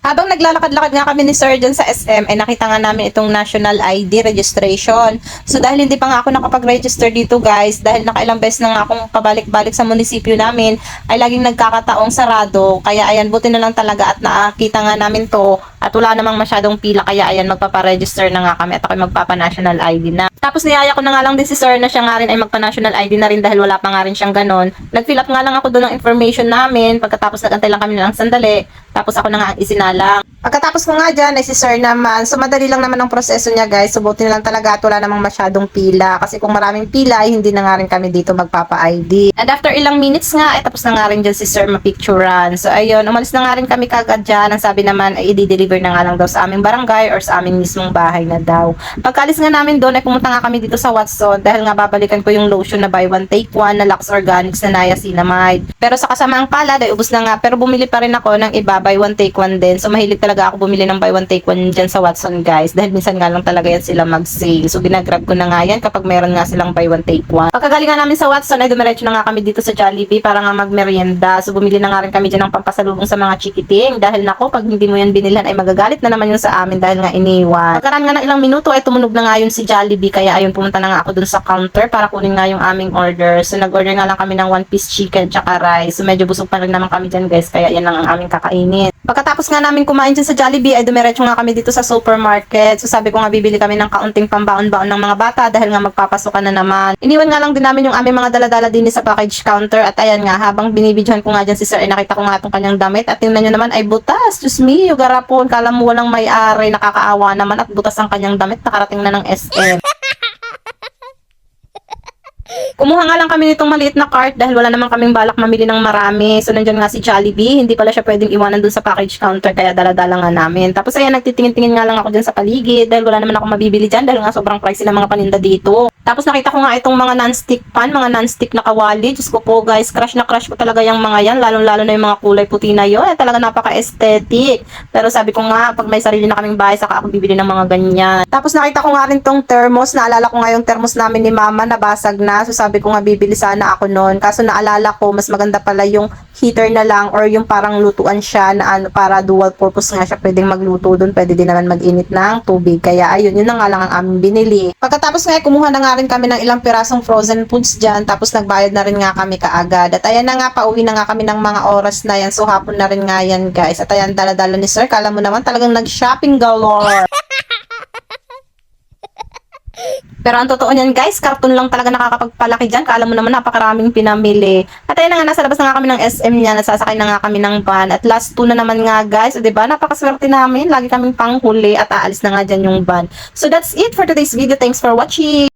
Habang naglalakad-lakad nga kami ni Sir dyan sa SM, ay nakita nga namin itong National ID registration. So dahil hindi pa nga ako nakapag-register dito guys, dahil nakailang beses na nga akong pabalik-balik sa munisipyo namin, ay laging nagkakataong sarado. Kaya ayan, buti na lang talaga at nakita nga namin to at wala namang masyadong pila. Kaya ayan, magpaparegister na nga kami at ako magpapa-national ID na. Tapos niyaya ko na nga lang din si Sir na siya nga rin ay magpa-national ID na rin dahil wala pa nga rin siyang ganon. Nag-fill up nga lang ako doon ng information namin. Pagkatapos nagantay lang kami ng sandali. Tapos ako na nga ang isinalang. Pagkatapos ko nga dyan, ay si Sir naman. So, madali lang naman ang proseso niya, guys. So, buti na lang talaga at wala namang masyadong pila. Kasi kung maraming pila, ay hindi na nga rin kami dito magpapa-ID. And after ilang minutes nga, ay tapos na nga rin dyan si Sir mapicturean. So, ayun, umalis na nga rin kami kagad dyan. Ang sabi naman, ay i-deliver na nga lang daw sa aming barangay or sa aming mismong bahay na daw. Pagkalis nga namin doon, ay pumunta nga kami dito sa Watson dahil nga babalikan ko yung lotion na buy one take one na Lux Organics na niacinamide. Pero sa kasamaang palad, ay ubos na nga. Pero bumili pa rin ako ng iba, buy one take one din. So, mahilig talaga ako bumili ng buy one take one dyan sa Watson, guys. Dahil minsan nga lang talaga yan sila mag-sale. So, ginagrab ko na nga yan kapag meron nga silang buy one take one. Pagkagaling nga namin sa Watson, ay dumiretso na nga kami dito sa Jollibee para nga magmerienda. So, bumili na nga rin kami dyan ng pampasalubong sa mga chikiting. Dahil nako, pag hindi mo yan binilhan, ay magagalit na naman yun sa amin dahil nga iniwan. Pagkaraan nga ng ilang minuto, ay tumunog na nga yun si Jollibee. Kaya ayun, pumunta na nga ako dun sa counter para kunin nga yung aming order. So, nag-order nga lang kami ng one piece chicken tsaka rice. So, medyo busog pa rin naman kami dyan, guys. Kaya yan lang ang aming kakainin. Pagkatapos nga namin kumain dyan sa Jollibee, ay dumiretso nga kami dito sa supermarket. So, sabi ko nga bibili kami ng kaunting pambaon-baon ng mga bata dahil nga magpapasukan na naman. Iniwan nga lang din namin yung aming mga daladala din sa package counter. At ayan nga, habang binibidyohan ko nga dyan si Sir, ay nakita ko nga itong kanyang damit. At tingnan nyo naman, ay butas. Diyos me, yung garapon. Kala mo walang may-ari. Nakakaawa naman at butas ang kanyang damit. Nakarating na ng SM. Kumuha nga lang kami nitong maliit na cart dahil wala naman kaming balak mamili ng marami. So, nandyan nga si Jollibee. Hindi pala siya pwedeng iwanan dun sa package counter kaya dala-dala nga namin. Tapos, ayan, nagtitingin-tingin nga lang ako dyan sa paligid dahil wala naman ako mabibili dyan dahil nga sobrang pricey ng mga paninda dito. Tapos, nakita ko nga itong mga non-stick pan, mga non-stick na kawali. Diyos ko po, guys, crush na crush ko talaga yung mga yan. Lalong-lalo na yung mga kulay puti na yun. Talaga napaka-aesthetic. Pero sabi ko nga, pag may sarili na kaming bahay, saka ako bibili ng mga ganyan. Tapos, nakita ko nga rin tong thermos. Naalala ko nga yung thermos namin ni mama, nabasag na. So, sabi ko nga, bibili sana ako noon. Kaso naalala ko, mas maganda pala yung heater na lang or yung parang lutuan siya na ano, para dual purpose nga siya pwedeng magluto doon. Pwede din naman mag-init ng tubig. Kaya ayun, yun na nga lang ang aming binili. Pagkatapos nga, kumuha na nga rin kami ng ilang pirasong frozen foods dyan. Tapos nagbayad na rin nga kami kaagad. At ayan na nga, pauwi na nga kami ng mga oras na yan. So hapon na rin nga yan guys. At ayan, dala-dala ni sir. Kala mo naman talagang nag-shopping galore. Pero ang totoo niyan guys, karton lang talaga nakakapagpalaki dyan. Kala mo naman napakaraming pinamili. At ayun na nga, nasa labas na nga kami ng SM niya. Nasasakay na nga kami ng van. At last two na naman nga guys. O diba, napakaswerte namin. Lagi kaming panghuli at aalis na nga dyan yung van. So that's it for today's video. Thanks for watching.